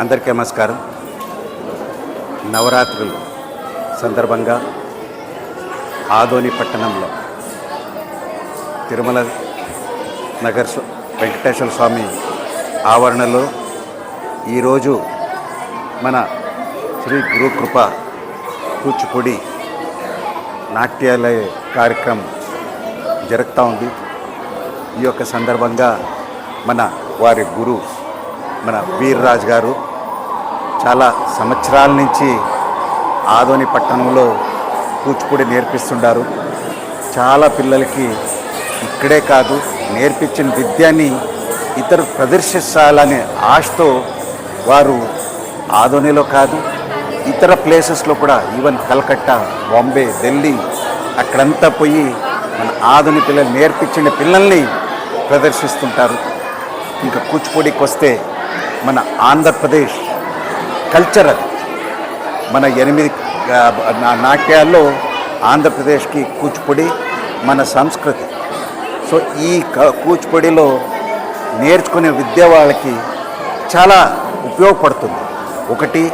అందరికీ నమస్కారం. నవరాత్రులు సందర్భంగా ఆదోని పట్టణంలో తిరుమల నగర్ వెంకటేశ్వర స్వామి ఆవరణలో ఈరోజు మన శ్రీ గురుకృప కూచిపూడి నాట్యాలయ కార్యక్రమం జరుగుతూ ఉంది. ఈ యొక్క సందర్భంగా మన వారి గురు మన వీర్రాజ్ గారు చాలా సంవత్సరాల నుంచి ఆదోని పట్టణంలో కూచిపూడి నేర్పిస్తుండారు చాలా పిల్లలకి ఇక్కడే కాదు నేర్పించిన విద్యని ఇతరు ప్రదర్శించాలనే ఆశతో వారు ఆదోనిలో కాదు ఇతర ప్లేసెస్లో కూడా ఈవెన్ కలకత్తా బాంబే ఢిల్లీ అక్కడంతా పోయి మన ఆధుని పిల్లలు నేర్పించిన పిల్లల్ని ప్రదర్శిస్తుంటారు. ఇంకా కూచిపూడికి వస్తే మన ఆంధ్రప్రదేశ్ కల్చర్ అది. మన ఎనిమిది నాట్యాల్లో ఆంధ్రప్రదేశ్కి కూచిపూడి మన సంస్కృతి. సో ఈ క- కూచిపూడిలో నేర్చుకునే విద్య వాళ్ళకి చాలా ఉపయోగపడుతుంది. ఒకటి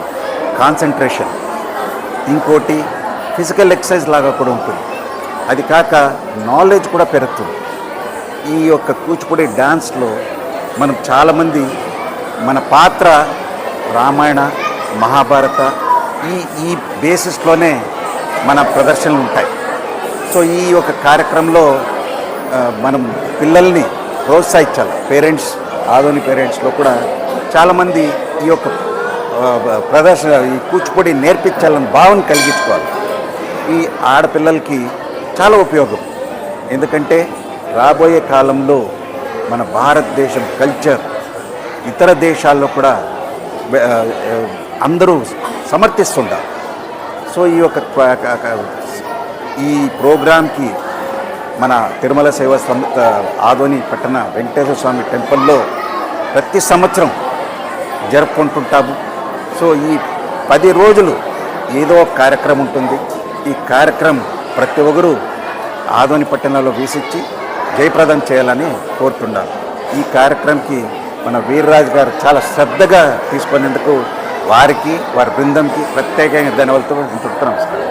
కాన్సన్ట్రేషన్. ఇంకోటి ఫిజికల్ ఎక్సర్సైజ్ లాగా కూడా ఉంటుంది. అది కాక నాలెడ్జ్ కూడా పెరుగుతుంది. ఈ యొక్క కూచిపూడి డ్యాన్స్లో మనం చాలామంది మన పాత్ర రామాయణ మహాభారత ఈ ఈ బేసిస్లోనే మన ప్రదర్శనలు ఉంటాయి. సో ఈ యొక్క కార్యక్రమంలో మనం పిల్లల్ని ప్రోత్సహించాలి. పేరెంట్స్ ఆధునిక పేరెంట్స్లో కూడా చాలామంది ఈ యొక్క ప్రదర్శన ఈ కూచిపూడి నేర్పించాలని భావన కలిగించుకోవాలి. ఈ ఆడపిల్లలకి చాలా ఉపయోగం. ఎందుకంటే రాబోయే కాలంలో మన భారతదేశం కల్చర్ ఇతర దేశాల్లో కూడా అందరూ సమర్థిస్తుంటారు. సో ఈ యొక్క ఈ ప్రోగ్రాంకి మన తిరుమల సేవ సంస్థ ఆదోని పట్టణ వెంకటేశ్వర స్వామి టెంపుల్లో ప్రతి సంవత్సరం జరుపుకుంటుంటాము. సో ఈ పది రోజులు ఏదో కార్యక్రమం ఉంటుంది. ఈ కార్యక్రమం ప్రతి ఒక్కరూ ఆదోని పట్టణంలో వీసిచ్చి జయప్రదం చేయాలని కోరుతున్నాను ఈ కార్యక్రమంకి మన వీర్రాజు గారు చాలా శ్రద్ధగా తీసుకునేందుకు వారికి వారి బృందంకి ప్రత్యేకంగా ధన్యవాదాలతో నమస్కారం.